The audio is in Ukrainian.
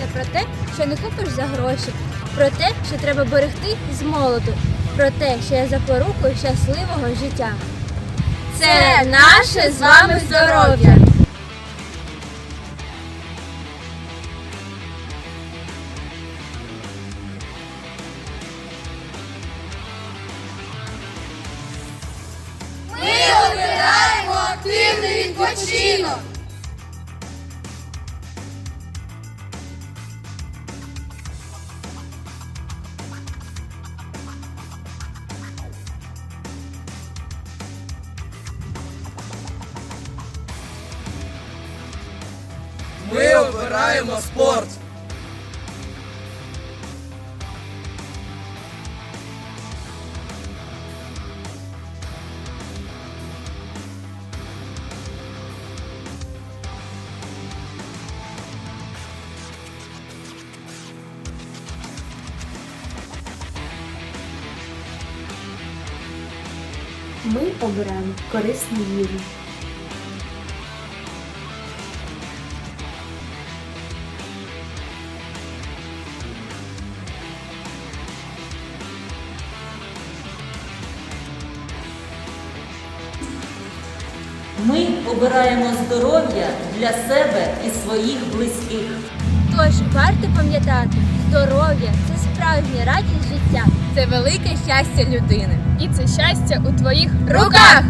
Не про те, що не купиш за гроші, про те, що треба берегти з молоду, про те, що є запорукою щасливого життя. Це наше з вами здоров'я. Ми обираємо активний відпочинок. Ми обираємо спорт. Ми обираємо корисну їжу. Ми обираємо здоров'я для себе і своїх близьких. Тож варто пам'ятати, здоров'я це справжня радість життя. Це велике щастя людини. І це щастя у твоїх Руках!